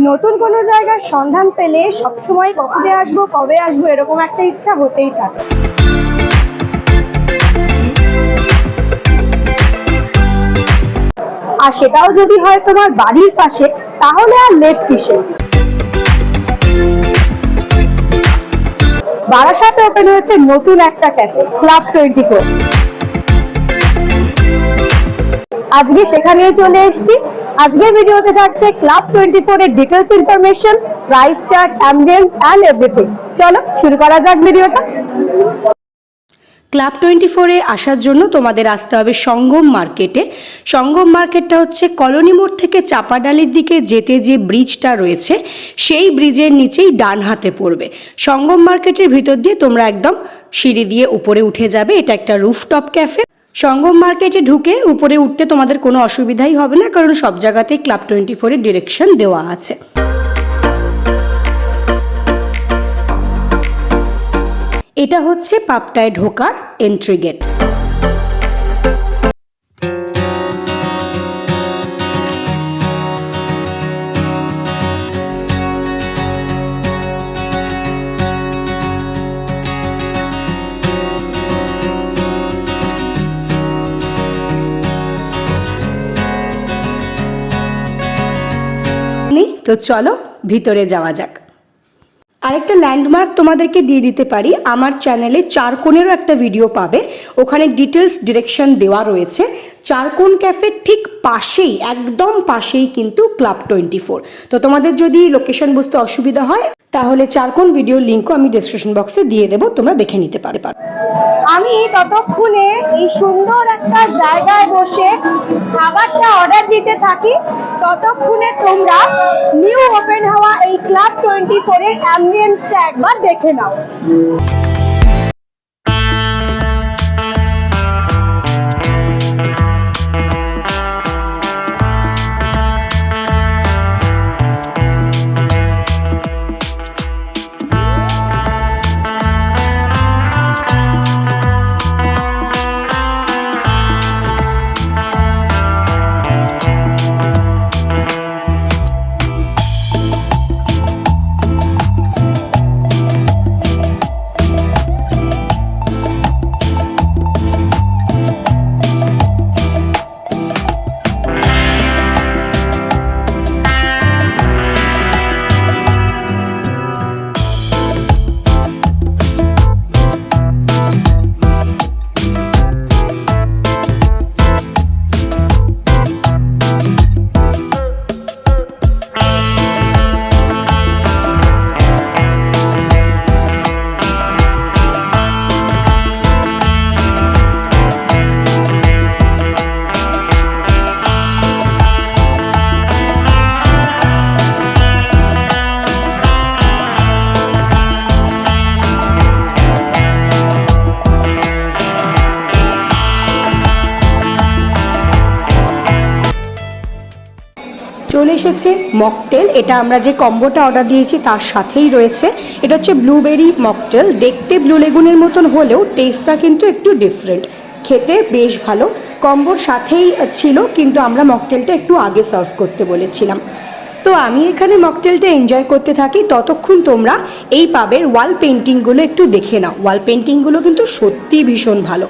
নতুন কোনো জায়গার সন্ধান পেলে সবসময় কবে আসব কবে আসব, এরকম একটা ইচ্ছা হতেই থাকে। আর সেটাও যদি হয় তোমার বাড়ির পাশে, তাহলে আর লেট কিসে বারাসাতে ওপেন হয়েছে নতুন একটা ক্যাফে ক্লাব টোয়েন্টি ফোর আজকে সেখানেই চলে এসেছি। আজকের ভিডিওতে থাকছে ক্লাব টোয়েন্টি ফোর এর details information price chart ambience and everything চলো, শুরু করা যাক ভিডিওটা। ক্লাব টোয়েন্টি ফোরে আসার জন্য তোমাদের আসতে হবে সঙ্গম মার্কেটে। সঙ্গম মার্কেটটা হচ্ছে কলোনি মোড় থেকে চাপাডালির দিকে যেতে যে ব্রিজটা রয়েছে, সেই ব্রিজের নিচেই ডান হাতে পড়বে। সঙ্গম মার্কেটের ভিতর দিয়ে তোমরা একদম সিঁড়ি দিয়ে উপরে উঠে যাবে। এটা একটা রুফটপ ক্যাফে সঙ্গম মার্কেটে ঢুকে উপরে উঠতে তোমাদের কোনো অসুবিধাই হবে না, কারণ সব জায়গাতেই ক্লাব টোয়েন্টি ফোরের ডিরেকশন দেওয়া আছে। এটা হচ্ছে পাপটায় ঢোকার এন্ট্রি গেট তো চলো ভিতরে যাওয়া যাক। আরেকটা ল্যান্ডমার্ক তোমাদেরকে দিয়ে দিতে পারি। আমার চ্যানেলে চারকোনেরও একটা ভিডিও পাবে। ওখানে ডিটেলস ডিরেকশন দেওয়া রয়েছে। চারকোন ক্যাফের ঠিক পাশেই, একদম পাশেই কিন্তু ক্লাব টোয়েন্টি ফোর তো তোমাদের যদি লোকেশন বুঝতে অসুবিধা হয়, তাহলে চারকোন ভিডিও লিঙ্কও আমি ডিসক্রিপশন বক্সে দিয়ে দেবো। তোমরা দেখে নিতে পারে। পারো আমি ততক্ষণে এই সুন্দর একটা জায়গায় বসে খাবারটা অর্ডার দিতে থাকি। ততক্ষণে তোমরা নিউ ওপেন হওয়া এই ক্লাস টোয়েন্টি ফোরের অ্যাম্বিয়েন্সটা একবার দেখে নাও। চলে এসেছে মকটেল। এটা আমরা যে কম্বোটা অর্ডার দিয়েছি তার সাথেই রয়েছে। এটা হচ্ছে ব্লুবেরি মকটেল। দেখতে ব্লু লেগুনের মতন হলেও টেস্টটা কিন্তু একটু ডিফারেন্ট খেতে বেশ ভালো। কম্বোর সাথেই ছিল, কিন্তু আমরা মকটেলটা একটু আগে সার্ভ করতে বলেছিলাম। তো আমি এখানে মকটেলটা এনজয় করতে থাকি। ততক্ষণ তোমরা এই পাবের ওয়াল পেন্টিংগুলো একটু দেখে নাও। ওয়াল পেন্টিংগুলো কিন্তু সত্যিই ভীষণ ভালো।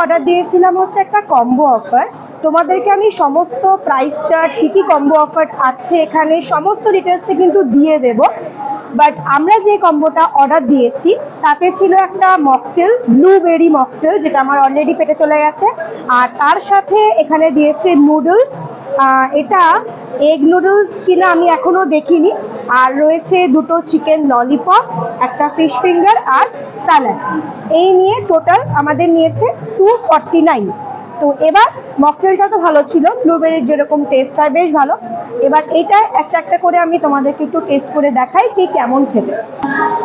অর্ডার দিয়েছিলাম হচ্ছে একটা কম্বো অফার তোমাদেরকে আমি সমস্ত প্রাইস চার্ট কী কী কম্বো অফার আছে এখানে, সমস্ত ডিটেলসে কিন্তু দিয়ে দেব। বাট আমরা যে কম্বোটা অর্ডার দিয়েছি, তাতে ছিল একটা মকটেল ব্লুবেরি মকটেল যেটা আমার অলরেডি পেটে চলে গেছে। আর তার সাথে এখানে দিয়েছে নুডলস এটা এগ নুডলস কিনা আমি এখনও দেখিনি। আর রয়েছে দুটো চিকেন ললিপপ একটা ফিশ ফিঙ্গার আর স্যালাড এই নিয়ে টোটাল আমাদের নিয়েছে টু নাইন তো এবার মকটেলটা তো ভালো ছিল ব্লুবেরির যেরকম টেস্ট হয় বেশ ভালো। এবার এটা একটা একটা করে আমি তোমাদেরকে একটু টেস্ট করে দেখাই কি কেমন খেতে।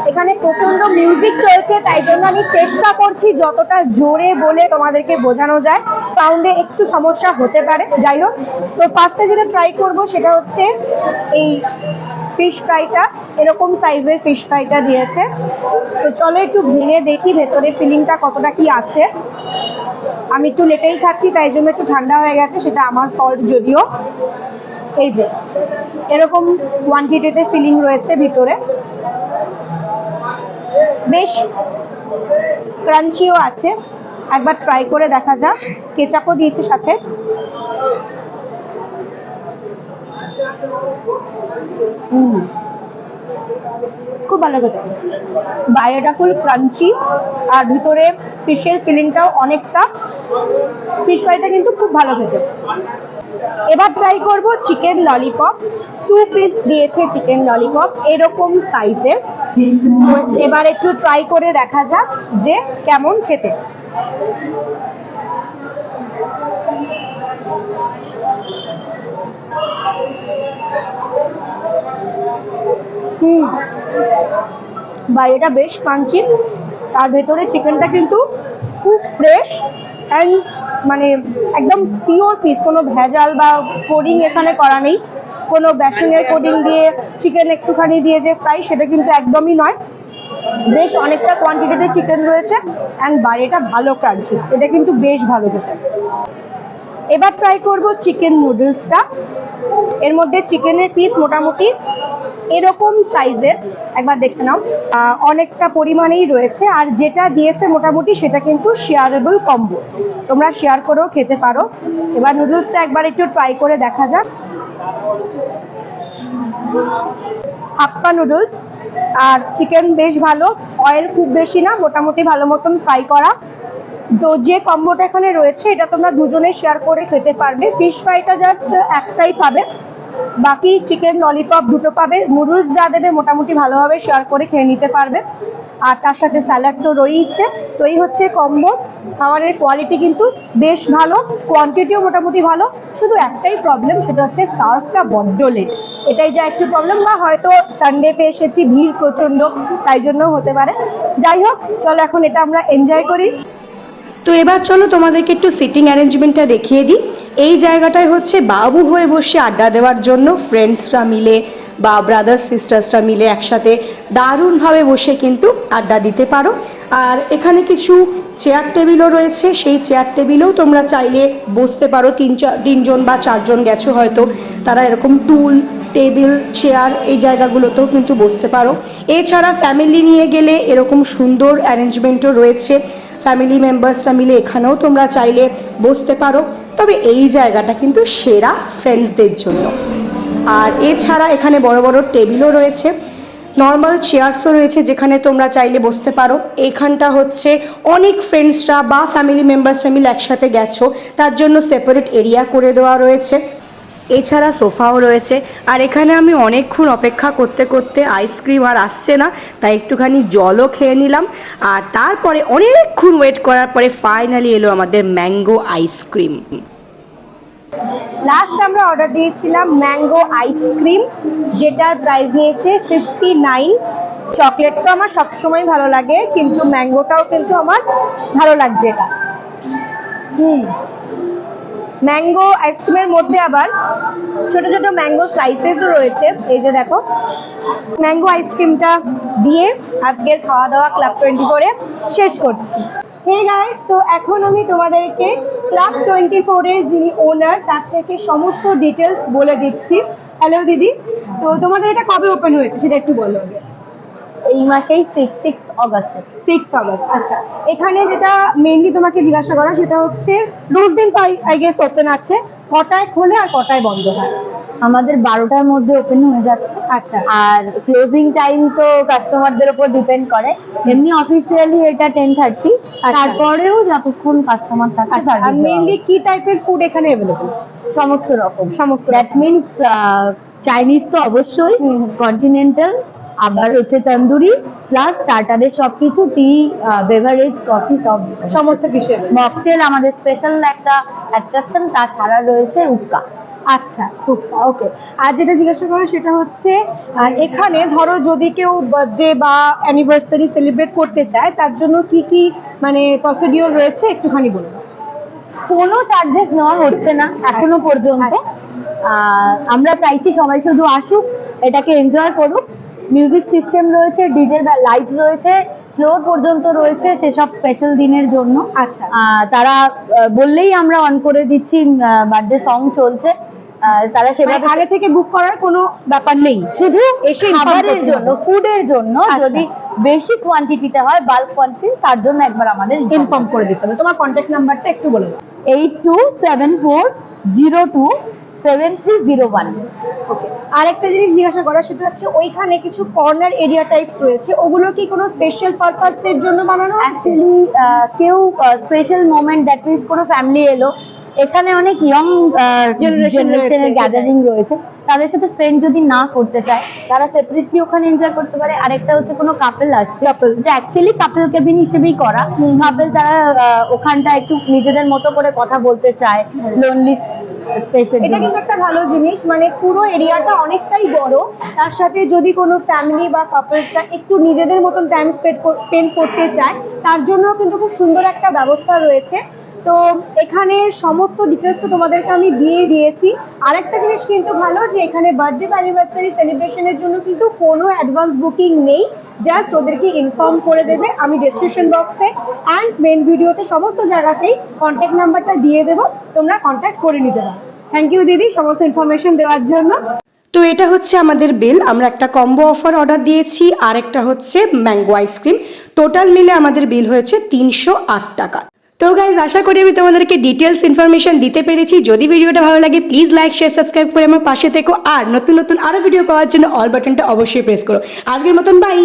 এখানে প্রচণ্ড মিউজিক চলছে, তাই জন্য আমি চেষ্টা করছি যতটা জোরে বলে তোমাদেরকে বোঝানো যায়। সাউন্ডে একটু সমস্যা হতে পারে, যাই হোক। তো ফার্স্টে যেটা ট্রাই করব সেটা হচ্ছে এই ফিশ ফ্রাইটা, এরকম সাইজের ফিশ ফ্রাইটা দিয়েছে। তো চলো একটু ভেঙে দেখি ভেতরে ফিলিংটা কতটা কি আছে। আমি একটু লেটেই খাচ্ছি, তাই জন্য একটু ঠান্ডা হয়ে গেছে, সেটা আমার ফল্ট যদিও। এই যে, এরকম কোয়ান্টিটিতে ফিলিং রয়েছে ভিতরে। বেশ ক্রাঞ্চিও আছে। একবার ট্রাই করে দেখা যাক। কেচাপও দিয়েছে সাথে হুম খুব ভালো খেতে। বাইরেটা ফুল ক্রাঞ্চি, আর ভিতরে ফিশের ফিলিংটাও অনেকটা। ফিশ ফ্রাইটা কিন্তু খুব ভালো খেতে। এবার ট্রাই করব চিকেন ললিপপ টু পিস দিয়েছে চিকেন ললিপপ এরকম সাইজের এবার একটু ট্রাই করে দেখা যাক যে কেমন খেতে। হুম। বাইরেটা বেশ ক্রাঞ্চি। আর ভেতরে চিকেনটা কিন্তু খুব ফ্রেশ অ্যান্ড মানে একদম পিওর পিস কোনো ভেজাল বা কোডিং এখানে করা নেই। কোনো বেসনের কোডিং দিয়ে চিকেন একটুখানি দিয়ে যে ফ্রাই সেটা কিন্তু একদমই নয়। বেশ অনেকটা কোয়ান্টিটিতে চিকেন রয়েছে অ্যান্ড বাইরেটা ভালো ক্রাঞ্চি এটা কিন্তু বেশ ভালো খেতে। এবার ট্রাই করব চিকেন নুডলসটা এর মধ্যে চিকেনের পিস মোটামুটি এরকম সাইজের একবার দেখে নাও অনেকটা পরিমাণেই রয়েছে, আর যেটা দিয়েছে মোটামুটি সেটা কিন্তু শেয়ারেবল কম্বো তোমরা শেয়ার করেও খেতে পারো। এবার নুডলসটা একবার একটু ট্রাই করে দেখা যাক। হাপ্পা নুডলস আর চিকেন বেশ ভালো অয়েল খুব বেশি না, মোটামুটি ভালো মতন ফ্রাই করা। তো যে কম্বোটা এখানে রয়েছে, এটা তোমরা দুজনে শেয়ার করে খেতে পারবে। ফিশ ফ্রাইটা জাস্ট একটাই পাবে। বাকি চিকেন ললিপপ দুটো পাবে। নুডলস যা দেবে মোটামুটি ভালোভাবে শেয়ার করে খেয়ে নিতে পারবে। আর তার সাথে স্যালাড তো রয়েইছে। তো এই হচ্ছে কম্বো খাবারের কোয়ালিটি কিন্তু বেশ ভালো। কোয়ান্টিটিও মোটামুটি ভালো। শুধু একটাই প্রবলেম সেটা হচ্ছে সার্ভটা বড্ড লেট এটাই যা একটু প্রবলেম বা হয়তো সানডেতে এসেছি, ভিড় প্রচণ্ড, তাই জন্য হতে পারে। যাই হোক, চলো এখন এটা আমরা এনজয় করি। তো এবার চলো তোমাদেরকে একটু সিটিং অ্যারেঞ্জমেন্টটা দেখিয়ে দিই। এই জায়গাটায় হচ্ছে বাবু হয়ে বসে আড্ডা দেওয়ার জন্য ফ্রেন্ডসরা মিলে বা ব্রাদার্স সিস্টার্সরা মিলে একসাথে দারুণভাবে বসে কিন্তু আড্ডা দিতে পারো। আর এখানে কিছু চেয়ার টেবিলও রয়েছে। সেই চেয়ার টেবিলেও তোমরা চাইলে বসতে পারো। তিন চার তিনজন বা চারজন গেছো হয়তো। তারা এরকম টুল টেবিল চেয়ার এই জায়গাগুলোতেও কিন্তু বসতে পারো। এছাড়া ফ্যামিলি নিয়ে গেলে এরকম সুন্দর অ্যারেঞ্জমেন্টও রয়েছে। ফ্যামিলি মেম্বার্সরা মিলে এখানেও তোমরা চাইলে বসতে পারো। তবে এই জায়গাটা কিন্তু সেরা ফ্রেন্ডসদের জন্য। আর এছাড়া এখানে বড় বড় টেবিলও রয়েছে। নর্মাল চেয়ার্সও রয়েছে যেখানে তোমরা চাইলে বসতে পারো। এখানটা হচ্ছে অনেক ফ্রেন্ডসরা বা ফ্যামিলি মেম্বার্সরা মিলে একসাথে গেছো। তার জন্য সেপারেট এরিয়া করে দেওয়া রয়েছে। এছাড়া সোফাও রয়েছে। আর এখানে আমি অনেকক্ষণ অপেক্ষা করতে করতে আইসক্রিম আর আসছে না, তাই একটুখানি জলও খেয়ে নিলাম। আর তারপরে অনেকক্ষণ ওয়েট করার পরে ফাইনালি এলো আমাদের ম্যাঙ্গো আইসক্রিম লাস্ট আমরা অর্ডার দিয়েছিলাম ম্যাঙ্গো আইসক্রিম যেটার প্রাইস নিয়েছে ফিফটি নাইন চকলেট তো আমার সবসময় ভালো লাগে, কিন্তু ম্যাঙ্গোটাও কিন্তু আমার ভালো লাগছে এটা হুম। ম্যাঙ্গো আইসক্রিমের মধ্যে আবার ছোট ছোট ম্যাঙ্গো স্লাইসেসও রয়েছে। এই যে দেখো, ম্যাঙ্গো আইসক্রিমটা দিয়ে আজকের খাওয়া দাওয়া ক্লাব টোয়েন্টি করে শেষ করছি। হে গাইস তো এখন আমি তোমাদেরকে ক্লাব টোয়েন্টি ফোরের যিনি ওনার তার থেকে সমস্ত ডিটেলস বলে দিচ্ছি। হ্যালো দিদি, তো তোমাদের এটা কবে ওপেন হয়েছে সেটা একটু বলো। এই মাসেই সিক্স সিক্স অগস্টে সিক্স অগস্ট আচ্ছা। এখানে যেটা মেনলি তোমাকে জিজ্ঞাসা করা সেটা হচ্ছে রোজ দিন আই গেস ওপেন আছে কটায় খোলে আর কটায় বন্ধ হয়? আমাদের বারোটার মধ্যে ওপেন হয়ে যাচ্ছে। আচ্ছা। আর ক্লোজিং টাইম তো কাস্টমারদের উপর ডিপেন্ড করে। এমনি অফিসিয়ালি এটা টেন থার্টি তারপরেও যতক্ষণ কাস্টমার থাকে আচ্ছা আর মেইনলি কি টাইপের ফুড এখানে অ্যাভেলেবল সমস্ত রকম। সমস্ত দ্যাট মিনস চাইনিজ তো অবশ্যই। কন্টিনেন্টাল আবার হচ্ছে তন্দুরি প্লাস স্টার্টারের সবকিছু টি বেভারেজ কফি সব সমস্ত কিছু মকটেল আমাদের স্পেশাল একটা অ্যাট্রাকশন তাছাড়া রয়েছে উক্কা। আচ্ছা খুব ওকে আর যেটা জিজ্ঞাসা করা সেটা হচ্ছে এখানে ধরো যদি কেউ বার্থডে বা অ্যানিভার্সারি সেলিব্রেট করতে চায় তার জন্য কি কি মানে প্রসিডিওর রয়েছে? একটুখানি বলুন কোনো চার্জেস নেওয়া হচ্ছে না এখনও পর্যন্ত। আহ, আমরা চাইছি সবাই শুধু আসুক এটাকে এনজয় করুক। মিউজিক সিস্টেম রয়েছে ডিজে লাইট রয়েছে ফ্লোর পর্যন্ত রয়েছে সেসব স্পেশাল দিনের জন্য। আচ্ছা। তারা বললেই আমরা অন করে দিচ্ছি বার্থডে সং চলছে। তারা মানে সেভাবে আগে থেকে বুক করার কোনো ব্যাপার নেই। শুধু এসে খাবারের জন্য। ফুডের জন্য আচ্ছা। যদি বেশি কোয়ান্টিটিতে হয় বাল্ক কোয়ান্টিটি তার জন্য একবার আমাদের ইনফর্ম করে দিতে হবে। তোমার কন্ট্যাক্ট নাম্বারটা একটু বলে দাও। Eight two seven four zero two seven three zero one আরেকটা জিনিস জিজ্ঞাসা করা সেটা হচ্ছে ওইখানে কিছু কর্নার এরিয়া টাইপস রয়েছে। ওগুলো কি কোনো স্পেশাল পারপাসের জন্য বানানো অ্যাকচুয়ালি কেউ স্পেশাল মোমেন্ট দ্যাট মিনস কোনো ফ্যামিলি এলো। এখানে অনেক ইয়ং জেনারেশনের গ্যাদারিং রয়েছে তাদের সাথে স্পেন্ড যদি না করতে চায় তারা সেপারেটলি ওখানে এনজয় করতে পারে। আরেকটা হচ্ছে কোনো কাপেল আসছে এটা অ্যাকচুয়ালি কাপেল কেবিন হিসেবেই করা। কাপেল তারা ওখানটা একটু নিজেদের মতো করে কথা বলতে চায়। লোনলি এটা কিন্তু একটা ভালো জিনিস মানে পুরো এরিয়াটা অনেকটাই বড়। তার সাথে যদি কোনো ফ্যামিলি বা কাপলসরা একটু নিজেদের মতন টাইম স্পেন্ড স্পেন্ড করতে চায় তার জন্য কিন্তু খুব সুন্দর একটা ব্যবস্থা রয়েছে। তো এখানে সমস্ত ডিটেলস তো তোমাদেরকে আমি দিয়ে দিয়েছি। আরেকটা জিনিস কিন্তু ভালো যে এখানে বার্থডে অ্যানিভার্সারি সেলিব্রেশনের জন্য কিন্তু কোনো অ্যাডভান্স বুকিং নেই। জাস্ট ওদেরকে ইনফর্ম করে দেবে আমি ডেসক্রিপশন বক্সে অ্যান্ড মেন ভিডিওতে সমস্ত জায়গাতেই কন্ট্যাক্ট নাম্বারটা দিয়ে দেবো। তোমরা কন্ট্যাক্ট করে নিতে পারো। থ্যাংক ইউ দিদি সমস্ত ইনফরমেশন দেওয়ার জন্য। তো এটা হচ্ছে আমাদের বিল আমরা একটা কম্বো অফার অর্ডার দিয়েছি আর একটা হচ্ছে ম্যাঙ্গো আইসক্রিম টোটাল মিলে আমাদের বিল হয়েছে তিনশো আট টাকা। তো গাইজ আশা করি আমি তোমাদেরকে ডিটেলস ইনফরমেশন দিতে পেরেছি। যদি ভিডিওটা ভালো লাগে প্লিজ লাইক শেয়ার সাবস্ক্রাইব করে আমার পাশে থেকো। আর নতুন নতুন আরও ভিডিও পাওয়ার জন্য অল বাটনটা অবশ্যই প্রেস করো। আজকের মতন বাই